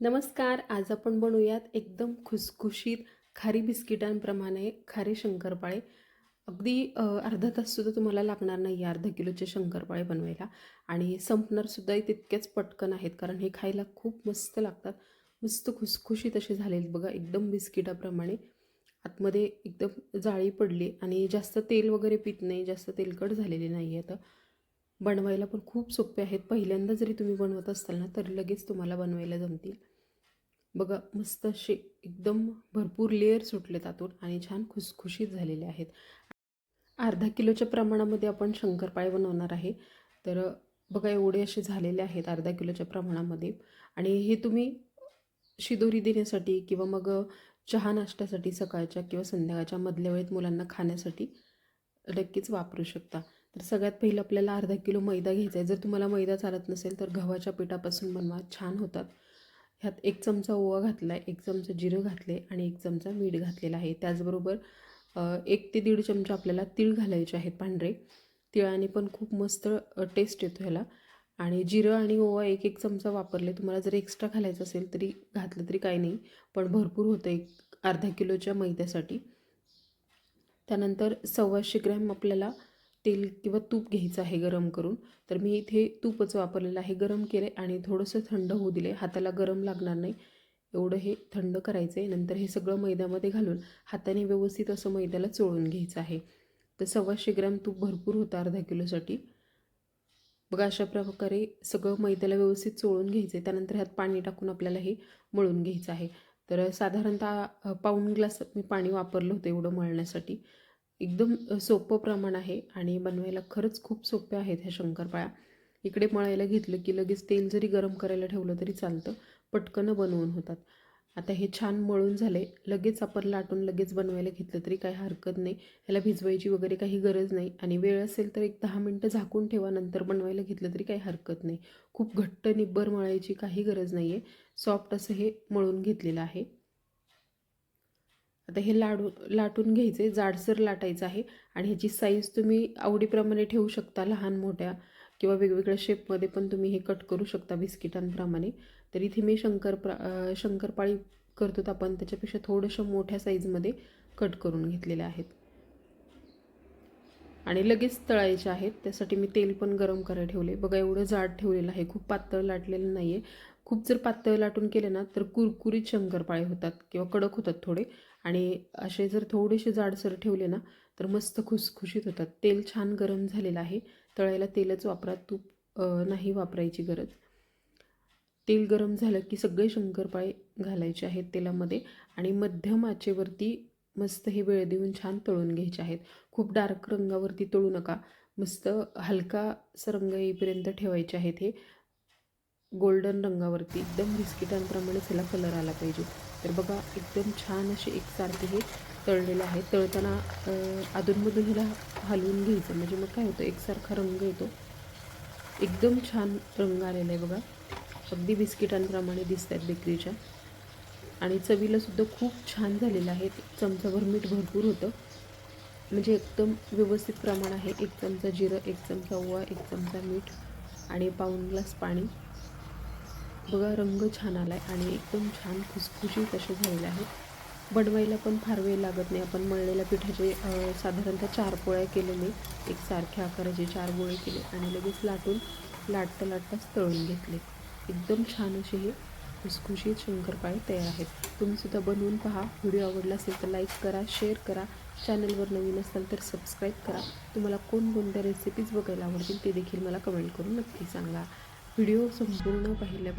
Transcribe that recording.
नमस्कार आज आपण बनवूयात एकदम खुसखुशीत खारी बिस्किटांप्रमाणे खारी शंकरपाळे. अगदी अर्धा अर्धा ताससुद्धा तुम्हाला लागणार नाही आहे अर्धा किलोचे शंकरपाळे बनवायला. आणि संपणारसुद्धा तितकेच पटकन आहेत कारण हे खायला खूप मस्त लागतात. मस्त खुसखुशीत असे झालेत बघा एकदम बिस्किटाप्रमाणे. आतमध्ये एकदम जाळी पडली आणि जास्त तेल वगैरे पित नाही जास्त तेलकट झालेले नाही आहेत बनवायला पण खूप सोपे आहेत. पहिल्यांदा जरी तुम्ही बनवत असाल ना तरी लगेच तुम्हाला बनवायला जमतील. बघा मस्त असे एकदम भरपूर लेअर सुटले त्यातून आणि छान खुसखुशीत झालेले आहेत. अर्धा किलोच्या प्रमाणामध्ये आपण शंकरपाळे बनवणार आहे. तर बघा एवढे असे झालेले आहेत अर्धा किलोच्या प्रमाणामध्ये. आणि हे तुम्ही शिदोरी देण्यासाठी किंवा मग चहा नाश्त्यासाठी सकाळच्या किंवा संध्याकाळच्या मधल्या वेळेत मुलांना खाण्यासाठी नक्कीच वापरू शकता. तर सगळ्यात पहिलं आपल्याला अर्धा किलो मैदा घ्यायचा आहे. जर तुम्हाला मैदा चालत नसेल तर गव्हाच्या पिठापासून बनवा. छान होतात. ह्यात एक चमचा ओवा घातला आहे एक चमचा जिरं घातले आणि एक चमचा मीठ घातलेला आहे. त्याचबरोबर एक ते दीड चमचा आपल्याला तीळ घालायचे आहेत पांढरे. तिळाने पण खूप मस्त टेस्ट येतो ह्याला. आणि जिरं आणि ओवा एक एक चमचा वापरले. तुम्हाला जर एक्स्ट्रा घालायचं असेल तरी घातलं तरी काही नाही. पण भरपूर होतं एक अर्धा किलोच्या मैद्यासाठी. त्यानंतर सव्वाशे ग्रॅम आपल्याला तेल किंवा तूप घ्यायचं आहे गरम करून तर मी इथे तूपच वापरलेलं आहे. गरम केले आणि थोडंसं थंड होऊ दिले हाताला गरम लागणार नाही. एवढं हे थंड करायचं आहे नंतर हे सगळं मैद्यामध्ये घालून हाताने व्यवस्थित असं मैद्याला चोळून घ्यायचं आहे. तर सव्वाशे ग्रॅम तूप भरपूर होतं अर्धा किलोसाठी. बघा अशा प्रकारे सगळं मैद्याला व्यवस्थित चोळून घ्यायचं आहे त्यानंतर ह्यात पाणी टाकून आपल्याला हे मळून घ्यायचं आहे. तर साधारणतः पाऊण ग्लास मी पाणी वापरलं होतं एवढं मळण्यासाठी. एकदम सोपं प्रमाण आहे आणि बनवायला खरंच खूप सोपे आहेत ह्या शंकरपाळ्या. इकडे मळायला घेतलं की लगेच तेल जरी गरम करायला ठेवलं तरी चालतं पटकन बनवून होतात. आता हे छान मळून झाले लगेच आपण लाटून लगेच बनवायला घेतलं तरी काही हरकत नाही. ह्याला भिजवायची वगैरे काही गरज नाही आणि वेळ असेल तर एक दहा मिनटं झाकून ठेवा नंतर बनवायला घेतलं तरी काही हरकत नाही. खूप घट्ट निब्बर मळायची काही गरज नाही आहे सॉफ्ट असं हे मळून घेतलेलं आहे. आता हे लाडू लाटून घ्यायचे जाडसर लाटायचं आहे आणि ह्याची साईज तुम्ही आवडीप्रमाणे ठेवू शकता लहान मोठ्या किंवा वेगवेगळ्या शेपमध्ये पण तुम्ही हे कट करू शकता बिस्किटांप्रमाणे. तर इथे मी शंकर प्रा शंकरपाळी करतो तर आपण त्याच्यापेक्षा थोडंसं मोठ्या साईजमध्ये कट करून घेतलेले आहेत. आणि लगेच तळायचे आहेत त्यासाठी मी तेल पण गरम करायला ठेवले बघा एवढं जाड ठेवलेलं आहे खूप पातळ लाटलेलं नाही आहे खूप जर पातळ लाटून केले ना तर कुरकुरीत शंकरपाळे होतात किंवा कडक होतात थोडे. आणि असे जर थोडेसे जाडसर ठेवले ना तर मस्त खुसखुशीत होतात. तेल छान गरम झालेलं आहे. तळायला तेलच वापरा. तूप नाही वापरायची गरज. तेल गरम झालं की सगळे शंकरपाळे घालायचे आहेत तेलामध्ये आणि मध्यम आचेवरती मस्त हे वेळ देऊन छान तळून घ्यायचे आहेत. खूप डार्क रंगावरती तळू नका. मस्त हलकासा रंग येईपर्यंत ठेवायचे आहेत हे. गोल्डन रंगावरती एकदम बिस्किटांप्रमाणेच ह्याला कलर आला पाहिजे. तर बघा एकदम छान असे एकसारखे हे तळलेले आहे. तळताना अधूनमधून ह्याला हलवून घ्यायचं. म्हणजे मग काय होतं एकसारखा रंग येतो. एकदम छान रंग आलेला आहे बघा. अगदी बिस्किटांप्रमाणे दिसत आहेत बेकरीच्या. आणि चवीला सुद्धा खूप छान झालेलं आहे. चमचाभर मीठ भरपूर होतं. म्हणजे एकदम व्यवस्थित प्रमाण आहे. एक चमचा जिरं एक चमचा ओवा एक चमचा मीठ आणि पाऊण ग्लास पाणी. बघा रंग छान आला आहे आणि एकदम छान खुसखुशीत असे झालेले आहेत. बनवायला पण फार वेळ लागत नाही. आपण मळलेल्या पिठाचे साधारणतः चार पोळ्या केलेले एक सारख्या आकाराचे चार गोळे केले आणि लगेच लाटून लाटता लाटताच तळून घेतले. एकदम छान असे हे खुसखुशीत शंकरपाळे तयार आहेत. तुम्हीसुद्धा बनवून पहा. व्हिडिओ आवडला असेल तर लाईक करा शेअर करा. चॅनलवर नवीन असाल तर सबस्क्राईब करा. तुम्हाला कोणकोणत्या रेसिपीज बघायला आवडतील ते देखील मला कमेंट करून नक्की सांगा. व्हिडिओ संपूर्ण पाहिल्याबद्दल